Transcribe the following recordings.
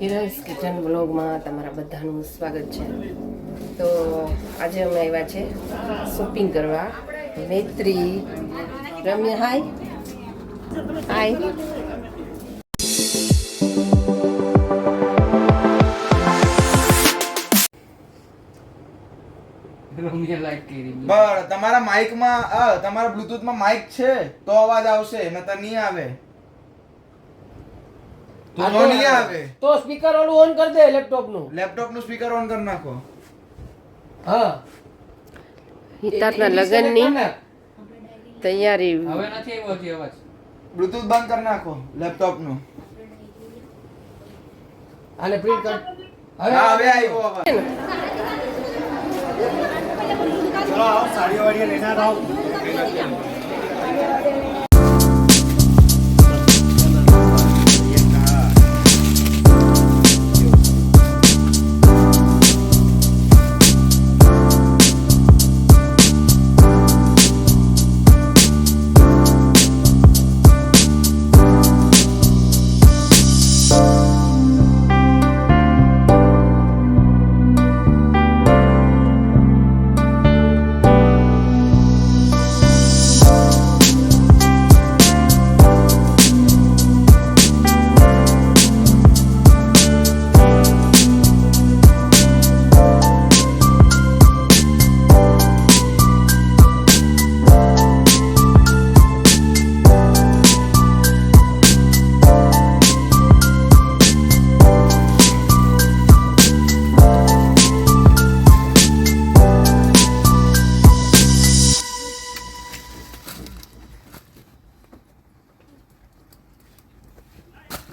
હિરલ્સ kitchen બ્લોગમાં તમારા બધાનું સ્વાગત છે. તો આજે અમે આવ્યા છે શોપિંગ કરવા. નેત્રી રમ્યા હાય. હાય. તમારા માઇકમાં તમારા બ્લુટૂથમાં માઇક છે તો અવાજ આવશે નતર નહીં આવે. તો નહીં આવે. તો સ્પીકર ઓલું ઓન કરી દે લેપટોપનું લેપટોપનું સ્પીકર ઓન કરી નાખો. હા. હિતાતના લગનની તૈયારી. હવે નથી આવ્યો હજી અવાજ. બ્લુટૂથ બંધ કરી નાખો લેપટોપનું અને પ્રિન્ટ કર. હવે હવે આવ્યો અવાજ. બસ હો,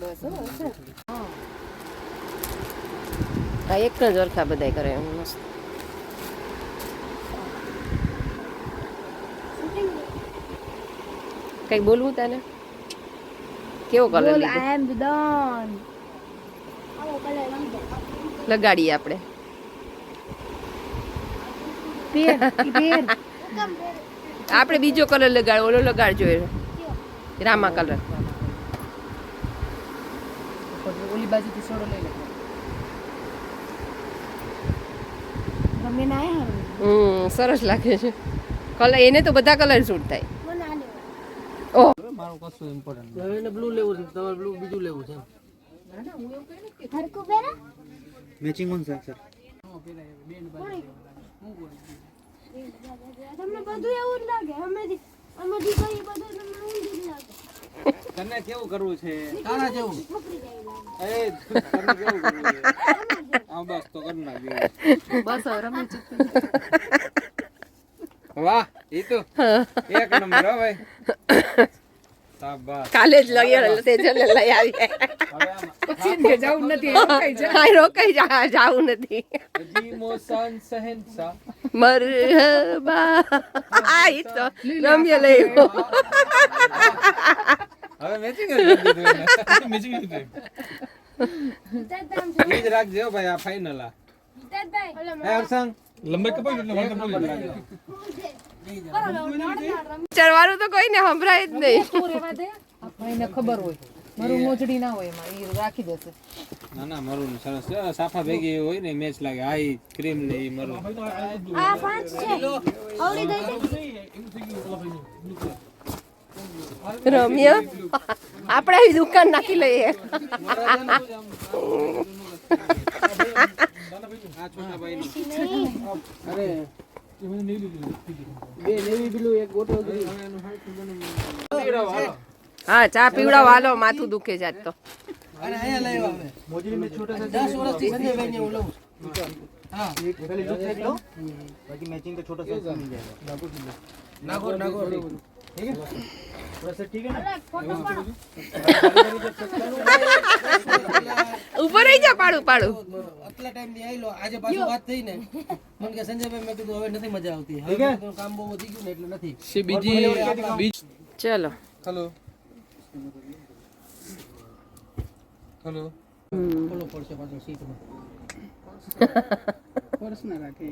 હા. એક જ ઓળખા બધાય કરે એમ મસ્ત. કઈ બોલવું તને? કેવો કલર આઈ એમ ડન લગાડીએ આપણે. આપણે બીજો કલર લગાડ ઓલો લગાડજો જોઈએ રામા કલર ઓલી બાજુથી સોડો લઈ લે. ગમે ના આયા હમ સરસ લાગે છે. કલર એને તો બધા કલર સૂટ થાય. ઓ મારું કશું ઇમ્પોર્ટન્ટ હવે એને બ્લુ લેવું છે તમારે બ્લુ બીજું લેવું છે હરકુ પેરા મેચિંગ કોણ સર તમને બધું એવું લાગે. અમે અમે દીકરી બધું તને કેવું કરવું છે? તારા જેવું. એ તને કેવું કરવું છે? આ બસ તો કરી નાખ્યું બસ રમી રમી વાહ એ તો એક નંબર હો ભાઈ. કાલે જ લઈ તેજલ લઈ આવી પછી જવું નથી કાંઈ રોકાઈ જા. જાવું નથી. મોસન સહેનસા મરહબા. આ તો. રમ્ય લઈ. હવે મેચિંગ જ કરી દીધું મેચિંગ જ જ રાખજો ભાઈ આ ફાઇનલ આ. ચડવાનું તો કોઈને સંભળાય જ નહીં. ખબર હોય. મારું મોજડી ના હોય એમાં એ રાખી દેશે. ના ના મરું સરસ. સાફા ભેગી હોય ને મેચ લાગે. આ ક્રીમ ને મરું. આ પાંચ છે. આવડી ગઈ છે રમ્ય? આપણે આવી દુકાન નાખી લઈએ. હા, ચા પીવડાવ, હાલો, માથું દુખે જાત તો. છોટા સા દસ વર્ષથી સંજયભાઈ ને હું લઉં છું હા બાકી मैचिंग का छोटा सा मिल जाएगा નાગોર નાગોર ठीक है थोड़ा सा ठीक है ना ઉપર રહી જા પાડું પાડું આટલા ટાઈમ થી આયલો આજે પાછું વાત થઈ ને મને કે સંજયભાઈ મેં કીધું હવે નથી મજા આવતી હવે મેં કીધું કામ બહુ વધી ગયું ને એટલે નથી ચલો હેલો હેલો ખોલો પડશે પાછળ સીટમાં પર્સ ના રાખે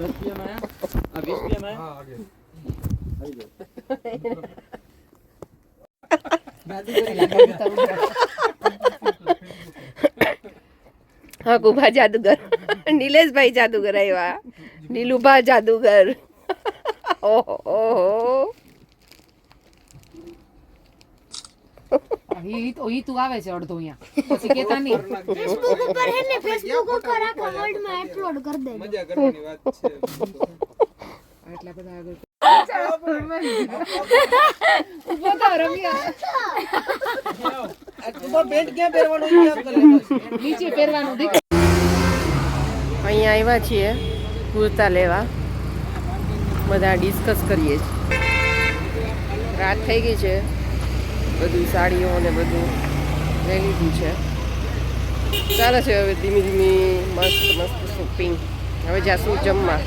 दस पी एम आया अब बीस पी एम आया हाँ कुभा जादूगर। नीलेश भाई जादूगर है वाह। नीलूभा जादूगर। ओहो। ઈ તો ઈ તું આવે છે અડધો અહીંયા. પછી કેતા નહીં. ફેસબુક ઉપર હે ને ફેસબુક ઉપર આખા વર્લ્ડમાં અપલોડ કરી દે મજા કરવાની વાત છે. આટલા બધા આગળ ઊભો રમ્યા. ક્યાં પહેરવાનું. નીચે પહેરવાનું અહીંયા આવ્યા છીએ કુર્તા લેવા. બધા ડિસ્કસ કરીએ છીએ. રાત થઈ ગઈ છે. બધું સાડીઓ ને બધું લઈ લીધું છે. ચાલે છે હવે ધીમી ધીમી મસ્ત મસ્ત શોપિંગ હવે જાશું જમવા.